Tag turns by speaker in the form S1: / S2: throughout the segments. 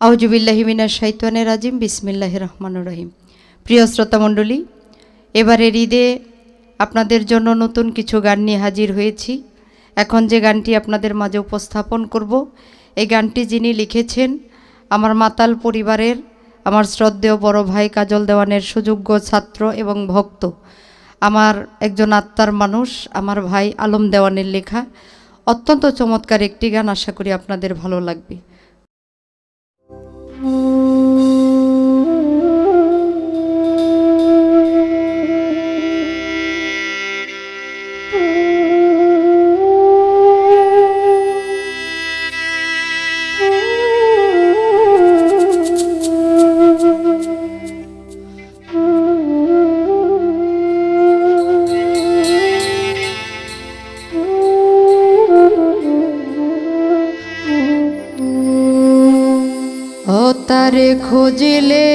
S1: আউজুবিল্লাহিমিনা শাইতানের রাজিম বিসমিল্লাহ রহমান রহিম। প্রিয় শ্রোতামণ্ডলী, এবারের ঈদে আপনাদের জন্য নতুন কিছু গান নিয়ে হাজির হয়েছি। এখন যে গানটি আপনাদের মাঝে উপস্থাপন করব, এই গানটি যিনি লিখেছেন, আমার মাতাল পরিবারের, আমার শ্রদ্ধেয় বড় ভাই কাজল দেওয়ানের সুযোগ্য ছাত্র এবং ভক্ত, আমার একজন আত্মার মানুষ, আমার ভাই আলম দেওয়ানের লেখা, অত্যন্ত চমৎকার একটি গান আশা করি আপনাদের ভালো লাগবে। ও খোঁজলে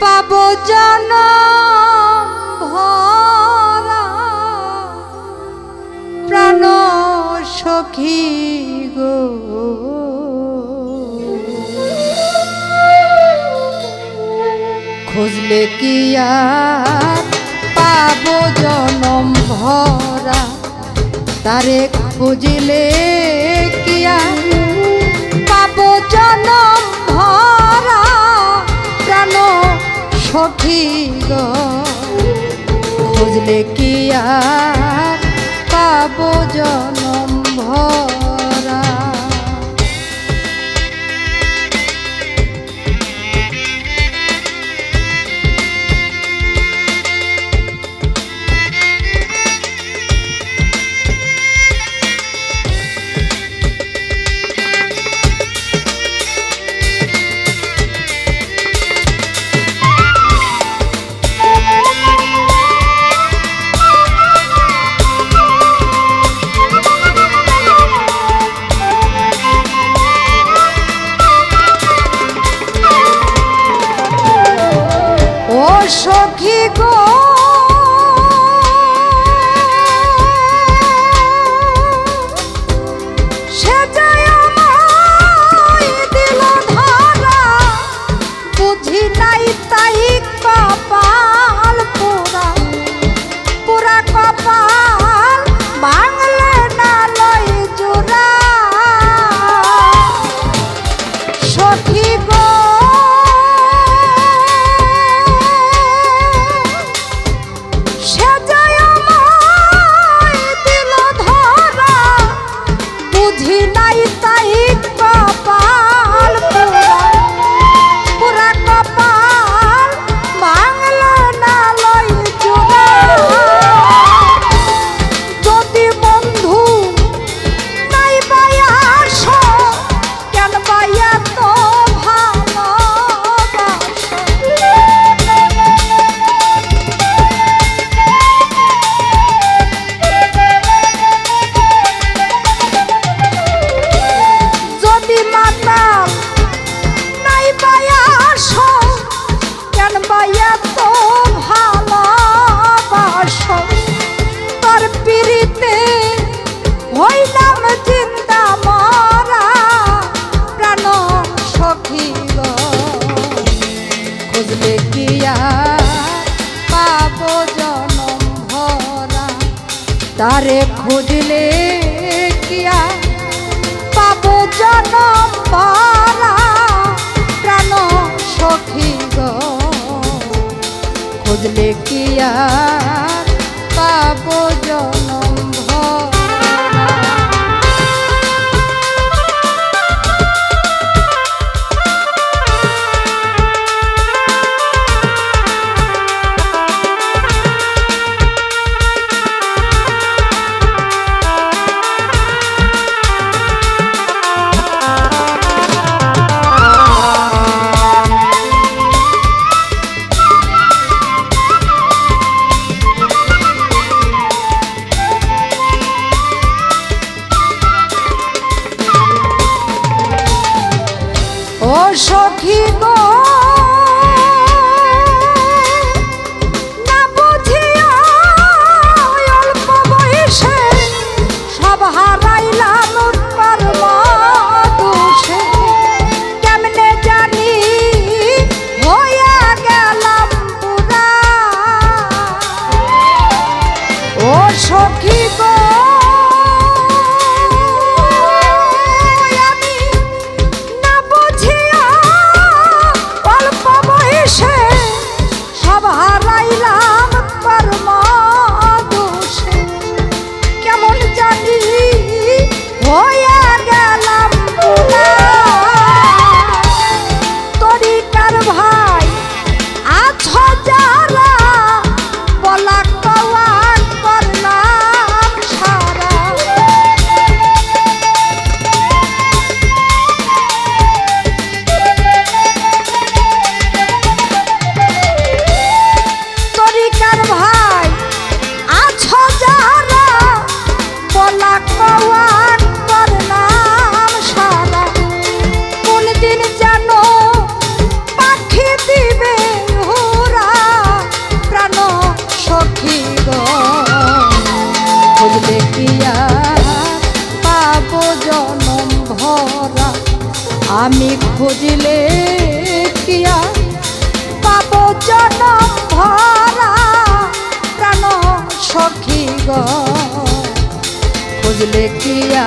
S1: পাব জন ভরা। প্রাণ সখী গো। খুঁজলে কি পাব জনম ভরা। তারে খুঁজিলে কিয়া পাব জনম ভরা প্রাণ সখী গো। খুঁজলে কিয়া পাব জনম ভরা সখী গো। খুঁজলে কিয়া পাব বুঝিলে কিয়া? পাব জনম ভরা প্রাণ সখী গ। খুঁজলে কিয়া?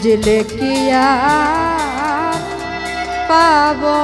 S1: খুঁজলে কি আর পাবো?